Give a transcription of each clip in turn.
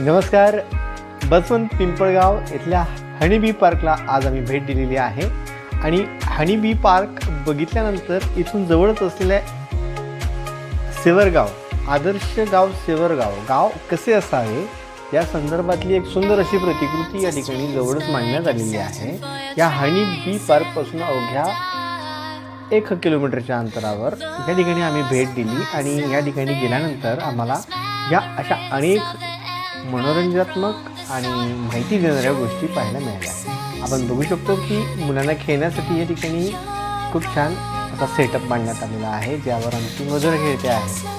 नमस्कार बसवंत पिंपळगाव इथल्या हनीबी पार्कला आज आम्ही भेट दिलेली आहे. आणि हनीबी पार्क बघितल्यानंतर इथून जवळच असलेल्या सेवरगाव आदर्श गाव सेवरगाव गाव कसे असावे? या संदर्भातली एक सुंदर अशी प्रतिकृती या ठिकाणी जवळच मांडण्यात आलेली आहे. या हनी बी पार्कपासून अवघ्या एक किलोमीटरच्या अंतरावर या ठिकाणी आम्ही भेट दिली आणि या ठिकाणी गेल्यानंतर आम्हाला या अशा अनेक मनोरंजनात्मक आणि माहिती देणाऱ्या गोष्टी पाहायला मिळाल्या. आपण बघू शकतो की मुलांना खेळण्यासाठी या ठिकाणी खूप छान असा सेटअप मांडण्यात आलेला आहे ज्यावर आमची मजूर खेळते आहे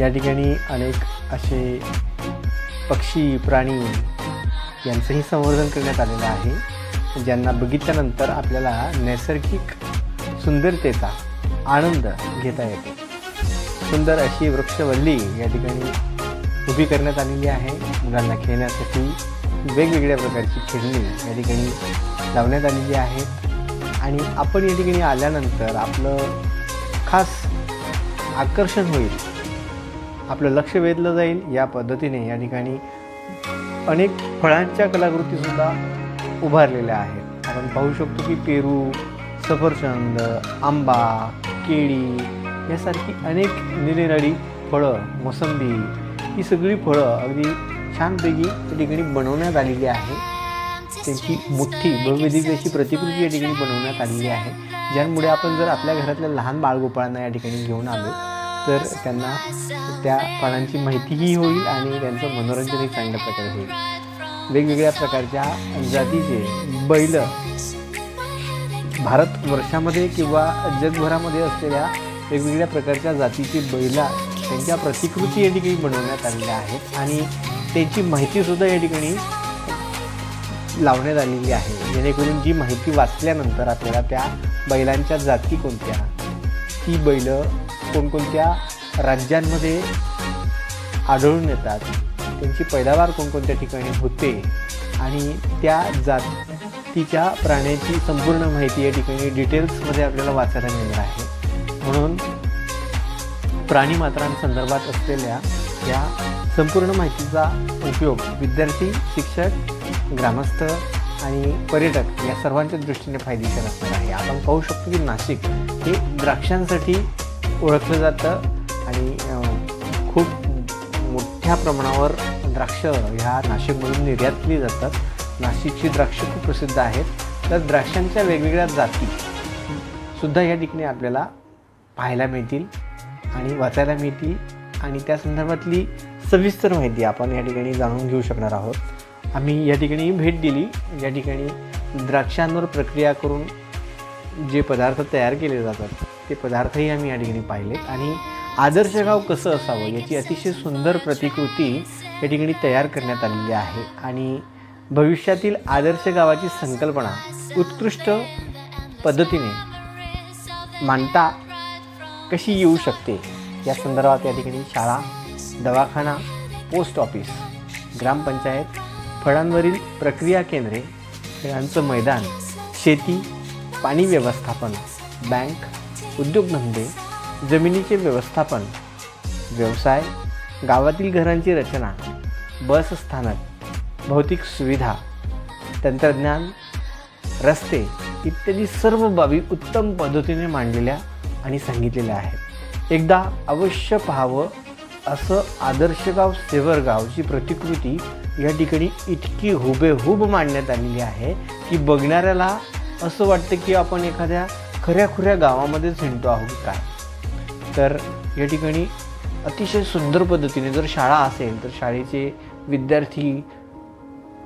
या ठिकाणी अनेक असे पक्षी प्राणी यांचंही संवर्धन करण्यात आलेलं आहे. ज्यांना बघितल्यानंतर आपल्याला नैसर्गिक सुंदरतेचा आनंद घेता येतो. सुंदर अशी वृक्षवल्ली या ठिकाणी उभी करण्यात आलेली आहे. मुलांना खेळण्यासाठी वेगवेगळ्या प्रकारची खेळणी या ठिकाणी लावण्यात आलेली आहेत. आणि आपण या ठिकाणी आल्यानंतर आपलं खास आकर्षण होईल. आपलं लक्ष वेधलं जाईल. या पद्धतीने या ठिकाणी अनेक फळांच्या कलाकृतीसुद्धा उभारलेल्या आहेत. आपण पाहू शकतो की पेरू सफरचंद आंबा केळी यासारखी अनेक निरनिराळी फळं मोसंबी ही सगळी फळं अगदी छानपैकी त्या ठिकाणी बनवण्यात आलेली आहे. त्यांची मोठी भव्यदिव्य अशी प्रतिकृती या ठिकाणी बनवण्यात आलेली आहे. ज्यामुळे आपण जर आपल्या घरातल्या लहान बाळगोपाळांना या ठिकाणी घेऊन आलो तर त्यांना त्या फळांची माहितीही होईल आणि त्यांचं मनोरंजनही चांगल्या प्रकारे होईल. वेगवेगळ्या प्रकारच्या जातीचे बैल भारत वर्षामध्ये किंवा जगभरामध्ये असलेल्या वेगवेगळ्या प्रकारच्या जातीची बैला त्यांच्या प्रतिकृती या ठिकाणी बनवण्यात आलेल्या आहेत आणि त्यांची माहितीसुद्धा या ठिकाणी लावण्यात आलेली आहे. जेणेकरून जी माहिती वाचल्यानंतर आपल्याला त्या बैलांच्या जाती कोणत्या ती बैलं कोणकोणत्या राज्यांमध्ये आढळून येतात त्यांची पैदावार कोणकोणत्या ठिकाणी होते आणि त्या जातीच्या प्राण्याची संपूर्ण माहिती या ठिकाणी डिटेल्समध्ये आपल्याला वाचायला मिळणार आहे. म्हणून प्राणीमात्रांसंदर्भात असलेल्या या संपूर्ण माहितीचा उपयोग विद्यार्थी शिक्षक ग्रामस्थ आणि पर्यटक या सर्वांच्या दृष्टीने फायदेशीर असणार आहे. आपण पाहू शकतो की नाशिक हे द्राक्षांसाठी ओळखलं जातं आणि खूप मोठ्या प्रमाणावर द्राक्ष ह्या नाशिकमधून निर्यात केली जातात. नाशिकची द्राक्ष खूप प्रसिद्ध आहेत. तर द्राक्षांच्या वेगवेगळ्या जाती सुद्धा या ठिकाणी आपल्याला पाहायला मिळतील आणि वाचायला मिळतील. आणि त्या संदर्भातली सविस्तर माहिती आपण या ठिकाणी जाणून घेऊ शकणार आहोत. आम्ही या ठिकाणी भेट दिली. या ठिकाणी द्राक्षांवर प्रक्रिया करून जे पदार्थ तयार केले जातात ते पदार्थही आम्ही या ठिकाणी पाहिलेत. आणि आदर्श गाव कसं असावं याची अतिशय सुंदर प्रतिकृती या ठिकाणी तयार करण्यात आलेली आहे. आणि भविष्यातील आदर्श गावाची संकल्पना उत्कृष्ट पद्धतीने मांडता कशी येऊ शकते? या संदर्भात या ठिकाणी शाळा दवाखाना पोस्ट ऑफिस ग्रामपंचायत फळांवरील प्रक्रिया केंद्रे खेळांचं मैदान शेती पाणी व्यवस्थापन बँक उद्योगधंदे जमिनीचे व्यवस्थापन व्यवसाय गावातील घरांची रचना बस स्थानक भौतिक सुविधा तंत्रज्ञान रस्ते इत्यादी सर्व बाबी उत्तम पद्धतीने मांडलेल्या आणि सांगितलेल्या आहेत. एकदा अवश्य पाहावं असं आदर्शगाव सेवरगावची प्रतिकृती या ठिकाणी इतकी हुबेहूब मांडण्यात आलेली आहे की बघणाऱ्याला असं वाटतं की आपण एखाद्या खऱ्याखुऱ्या गावामध्येच हिंडतो आहोत काय तर या ठिकाणी अतिशय सुंदर पद्धतीने जर शाळा असेल तर शाळेचे विद्यार्थी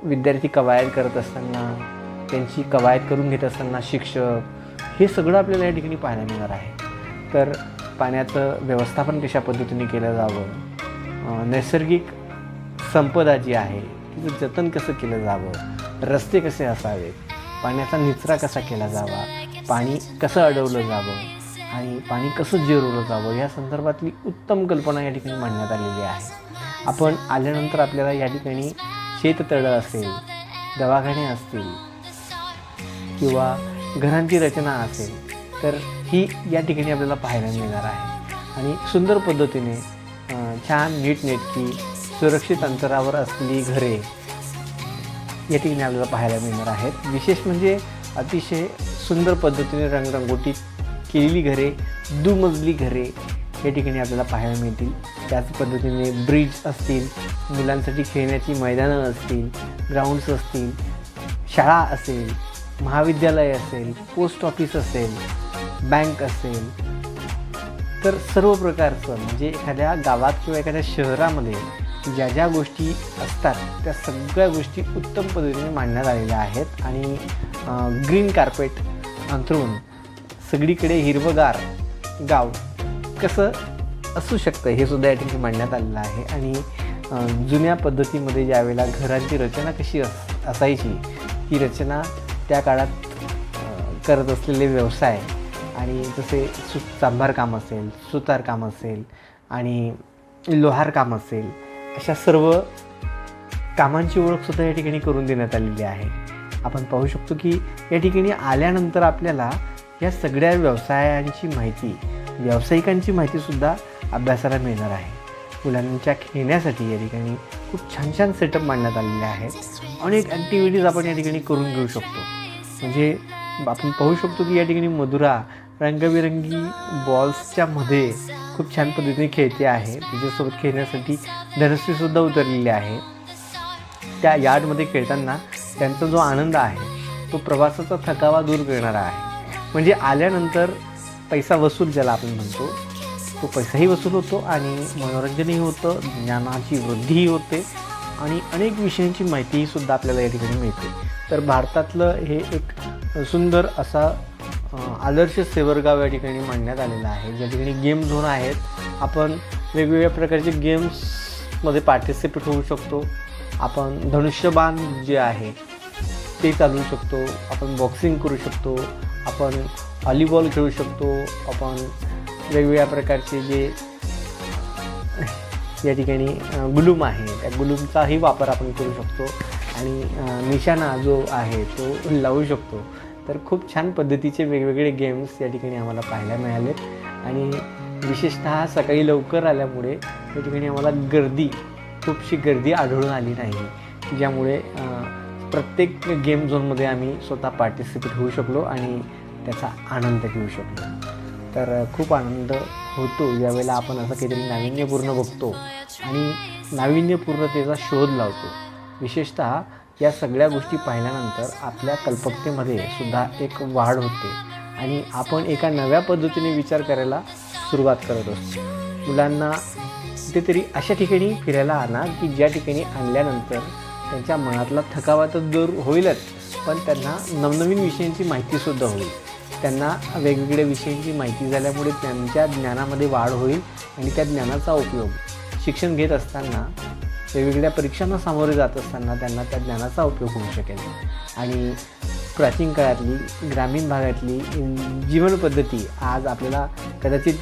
विद्यार्थी कवायत करत असताना त्यांची कवायत करून घेत असताना शिक्षक हे सगळं आपल्याला या ठिकाणी पाहायला मिळणार आहे. तर पाण्याचं व्यवस्थापन कशा पद्धतीने केलं जावं? नैसर्गिक संपदा जी आहे तिचं जतन कसं केलं जावं? रस्ते कसे असावेत? पाण्याचा निचरा कसा केला जावा? पाणी कसं अडवलं जावं? आणि पाणी कसं जिरवलं जावं या संदर्भातली उत्तम कल्पना या ठिकाणी मांडण्यात आलेली आहे. आपण आल्यानंतर आपल्याला या ठिकाणी शेततळं असेल दवाखाने असतील किंवा घरांची रचना असेल तर ही या ठिकाणी आपल्याला पाहायला मिळणार आहे. आणि सुंदर पद्धतीने छान नीटनेटकी सुरक्षित अंतरावर असलेली घरे या ठिकाणी आपल्याला पाहायला मिळणार आहेत. विशेष म्हणजे अतिशय सुंदर पद्धतीने रंगरंगोटी केलेली घरे दुमजली घरे या ठिकाणी आपल्याला पाहायला मिळतील. त्याच पद्धतीने ब्रिज असतील मुलांसाठी खेळण्याची मैदानं असतील ग्राउंड्स असतील शाळा असेल महाविद्यालय असेल पोस्ट ऑफिस असेल बँक असेल. तर सर्व प्रकारचं म्हणजे एखाद्या गावात किंवा एखाद्या शहरामध्ये ज्या ज्या गोष्टी असतात त्या सगळ्या गोष्टी उत्तम पद्धतीने मांडण्यात आलेल्या आहेत आणि ग्रीन कार्पेट अंथरून सगळीकडे हिरवगार गाव कसं असू शकतं हे सुद्धा या ठिकाणी मांडण्यात आलेलं आहे. आणि जुन्या पद्धतीमध्ये ज्यावेळेला घरांची रचना कशी अस असायची ती रचना त्या काळात करत असलेले व्यवसाय आणि जसे सु चांभार काम असेल सुतार काम असेल आणि लोहार काम असेल अशा सर्व कामांची ओळखसुद्धा या ठिकाणी करून देण्यात आलेली आहे. आपण पाहू शकतो की या ठिकाणी आल्यानंतर आपल्याला या सगळ्या व्यवसायांची माहिती व्यावसायिकांची माहितीसुद्धा अभ्यासाला मिळणार आहे. मुलांच्या खेळण्यासाठी या ठिकाणी खूप छान छान सेटअप मांडण्यात आलेले आहेत. अनेक ॲक्टिव्हिटीज आपण या ठिकाणी करून घेऊ शकतो. म्हणजे आपण पाहू शकतो की या ठिकाणी मधुरा रंगबिरंगी बॉल्सच्या मध्ये खूप छान पद्धतीने खेळते आहे. तिच्यासोबत खेळण्यासाठी धनश्रीसुद्धा उतरलेली आहे. त्या यार्डमध्ये खेळताना त्यांचा जो आनंद आहे तो प्रवासाचा थकावा दूर करणारा आहे. म्हणजे आल्यानंतर पैसा वसूल ज्याला आपण म्हणतो तो पैसाही वसूल होतो आणि मनोरंजनही होतं ज्ञानाची वृद्धीही होते आणि अनेक विषयांची माहितीही सुद्धा आपल्याला या ठिकाणी मिळते. तर भारतातलं हे एक सुंदर असा आदर्श सेवरगाव या ठिकाणी मांडण्यात आलेलं आहे. ज्या ठिकाणी गेम झोन आहेत. आपण वेगवेगळ्या प्रकारचे गेम्समध्ये पार्टिसिपेट होऊ शकतो. आपण धनुष्यबाण जे आहे ते चालवू शकतो. आपण बॉक्सिंग करू शकतो. आपण व्हॉलीबॉल खेळू शकतो आपण वेगवेगळ्या प्रकारचे जे या ठिकाणी गुलूम आहे त्या गुलूमचाही वापर आपण करू शकतो. आणि निशाणा जो आहे तो लावू शकतो. तर खूप छान पद्धतीचे वेगवेगळे गेम्स या ठिकाणी आम्हाला पाहायला मिळालेत आणि विशेषतः सकाळी लवकर आल्यामुळे या ठिकाणी आम्हाला गर्दी खूपशी गर्दी आढळून आली नाही. ज्यामुळे प्रत्येक गेम झोनमध्ये आम्ही स्वतः पार्टिसिपेट होऊ शकलो आणि त्याचा आनंद घेऊ शकलो तर खूप आनंद होतो. ज्यावेळेला आपण असं काहीतरी नाविन्यपूर्ण बघतो आणि नाविन्यपूर्णतेचा शोध लावतो. विशेषतः या सगळ्या गोष्टी पाहिल्यानंतर आपल्या कल्पकतेमध्ये सुद्धा एक वाढ होते आणि आपण एका नव्या पद्धतीने विचार करायला सुरुवात करत असतो. मुलांना कुठेतरी अशा ठिकाणी फिरायला आणा की ज्या ठिकाणी आणल्यानंतर त्यांच्या मनातला थकावा तर दूर होईलच पण त्यांना नवनवीन विषयांची माहितीसुद्धा होईल. त्यांना वेगवेगळ्या विषयांची माहिती झाल्यामुळे त्यांच्या ज्ञानामध्ये वाढ होईल आणि त्या ज्ञानाचा उपयोग शिक्षण घेत असताना वेगवेगळ्या परीक्षांना सामोरे जात असताना त्यांना त्या ज्ञानाचा उपयोग होऊ शकेल. आणि प्राचीन काळातली ग्रामीण भागातली जीवनपद्धती आज आपल्याला कदाचित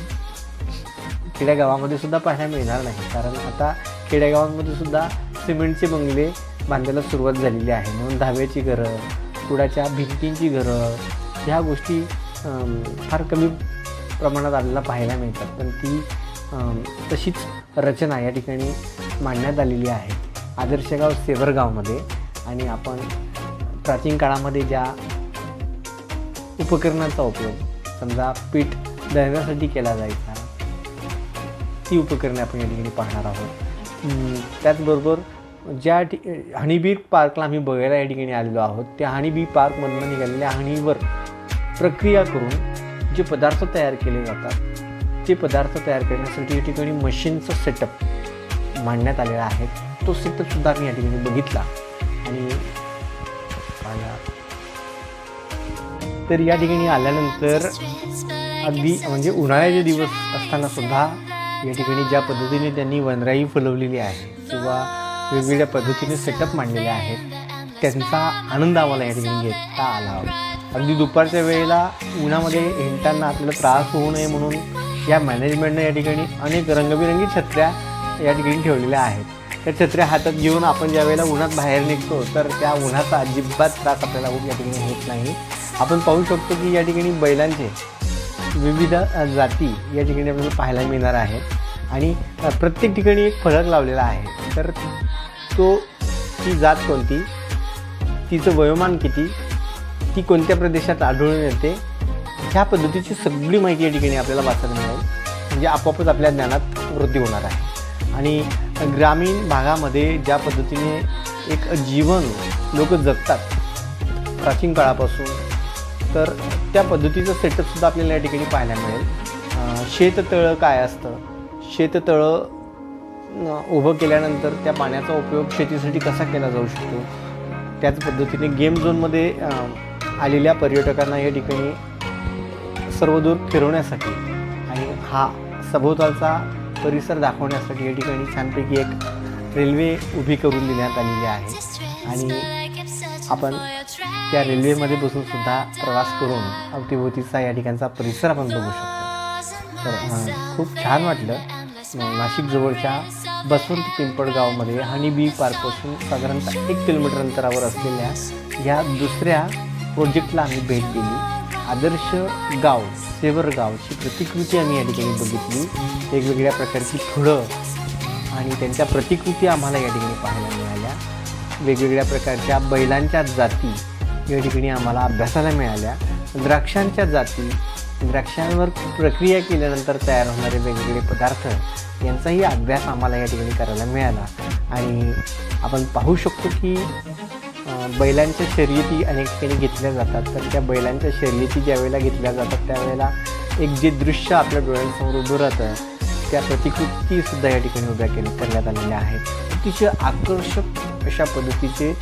खेड्यागावामध्ये सुद्धा पाहायला मिळणार नाही. कारण आता खेड्यागावांमध्ये सुद्धा सिमेंटचे बंगले बांधायला सुरुवात झालेली आहे. म्हणून धाब्याची घरं कुडाच्या भिंतींची घरं ह्या गोष्टी फार कमी प्रमाणात आपल्याला पाहायला मिळतात. पण ती तशीच रचना या ठिकाणी मांडण्यात आलेली आहे. आदर्शगाव सेवरगावमध्ये आणि आपण प्राचीन काळामध्ये ज्या उपकरणाचा उपयोग समजा पीठ दळण्यासाठी केला जायचा ती उपकरणे आपण या ठिकाणी पाहणार आहोत. त्याचबरोबर ज्या ठि हनीबी पार्कला आम्ही बघायला या ठिकाणी आलेलो आहोत त्या हनीबी पार्कमधनं निघालेल्या हनीवर प्रक्रिया करून जे पदार्थ तयार केले जातात ते पदार्थ तयार करण्यासाठी या ठिकाणी मशीनचं सेटअप मांडण्यात आलेला आहे. तो सेटअपसुद्धा आम्ही या ठिकाणी बघितला. आणि तर या ठिकाणी आल्यानंतर अगदी म्हणजे उन्हाळ्याचे दिवस असताना सुद्धा या ठिकाणी ज्या पद्धतीने त्यांनी वनराई फुलवलेली आहे किंवा वेगवेगळ्या पद्धतीने सेटअप मांडलेले आहेत त्यांचा आनंद आम्हाला या ठिकाणी घेता आला अगदी दुपारच्या वेळेला उन्हामध्ये हिंडताना आपल्याला त्रास होऊ नये म्हणून या मॅनेजमेंटनं या ठिकाणी अनेक रंगबिरंगी छत्र्या या ठिकाणी ठेवलेल्या आहेत. त्या छत्र्या हातात घेऊन आपण ज्या वेळेला उन्हात बाहेर निघतो तर त्या उन्हाचा अजिबात त्रास आपल्याला या ठिकाणी होत नाही. आपण पाहू शकतो की या ठिकाणी बैलांचे विविध जाती या ठिकाणी आपल्याला पाहायला मिळणार आहेत आणि प्रत्येक ठिकाणी एक फरक लावलेला आहे. तर तो ती जात कोणती? तिचं वयोमान किती? ती कोणत्या प्रदेशात आढळून येते ह्या पद्धतीची सगळी माहिती या ठिकाणी आपल्याला वाचायला मिळेल म्हणजे आपोआपच आपल्या ज्ञानात वृद्धी होणार आहे. आणि ग्रामीण भागामध्ये ज्या पद्धतीने एक जीवन लोक जगतात प्राचीन काळापासून तर त्या पद्धतीचं सेटअपसुद्धा आपल्याला या ठिकाणी पाहायला मिळेल. शेततळं काय असतं? शेततळं उभं केल्यानंतर त्या पाण्याचा उपयोग शेतीसाठी कसा केला जाऊ शकतो? त्याच पद्धतीने गेम झोनमध्ये आलेल्या पर्यटकांना या ठिकाणी सर्वदूर फिरवण्यासाठी आणि हा सभोवतालचा परिसर दाखवण्यासाठी या ठिकाणी छानपैकी एक रेल्वे उभी करून देण्यात आलेली आहे. आणि आपण त्या रेल्वेमध्ये बसून सुद्धा प्रवास करून अवतीभोवतीचा या ठिकाणचा परिसर आपण बघू शकतो. तर खूप छान वाटलं. नाशिक जवळच्या बसवंत पिंपळगावमध्ये हनी बी पार्कपासून साधारणतः एक किलोमीटर अंतरावर असलेल्या या दुसऱ्या प्रोजेक्टला आम्ही भेट दिली. आदर्श गाव सेवर गावची प्रतिकृती आम्ही या ठिकाणी बघितली. वेगवेगळ्या प्रकारची फुलं आणि त्यांच्या प्रतिकृती आम्हाला या ठिकाणी पाहायला मिळाल्या. वेगवेगळ्या प्रकारच्या बैलांच्या जाती या ठिकाणी आम्हाला अभ्यासाला मिळाल्या. द्राक्षांच्या जाती द्राक्षांवर प्रक्रिया केल्यानंतर तयार होणारे वेगवेगळे पदार्थ यांचाही अभ्यास आम्हाला या ठिकाणी करायला मिळाला. आणि आपण पाहू शकतो की बैलांच्या शर्यती अनेक ठिकाणी घेतल्या जातात. तर त्या बैलांच्या शर्यती ज्या वेळेला घेतल्या जातात त्यावेळेला एक जे दृश्य आपल्या डोळ्यांसमोर उभं राहतं त्या प्रतिकृतीसुद्धा या ठिकाणी उभ्या केल्या करण्यात आलेल्या आहेत. अतिशय आकर्षक अशा पद्धतीचे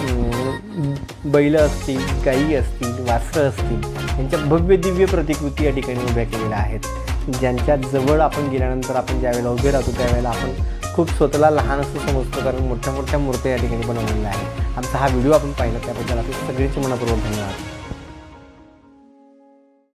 बैलं बैल असतील गायी असतील वासरं असतील यांच्या भव्य दिव्य प्रतिकृती या ठिकाणी उभ्या केलेल्या आहेत. ज्यांच्या जवळ आपण गेल्यानंतर आपण ज्यावेळेला उभे राहतो त्यावेळेला आपण खूप स्वतःला लहान असं समजतो कारण मोठ्या मोठ्या मूर्त्या या ठिकाणी बनवलेल्या आहेत. आमचा हा व्हिडिओ आपण पाहिला त्याबद्दल आपले सगळेचे मनापूर्वक धन्यवाद.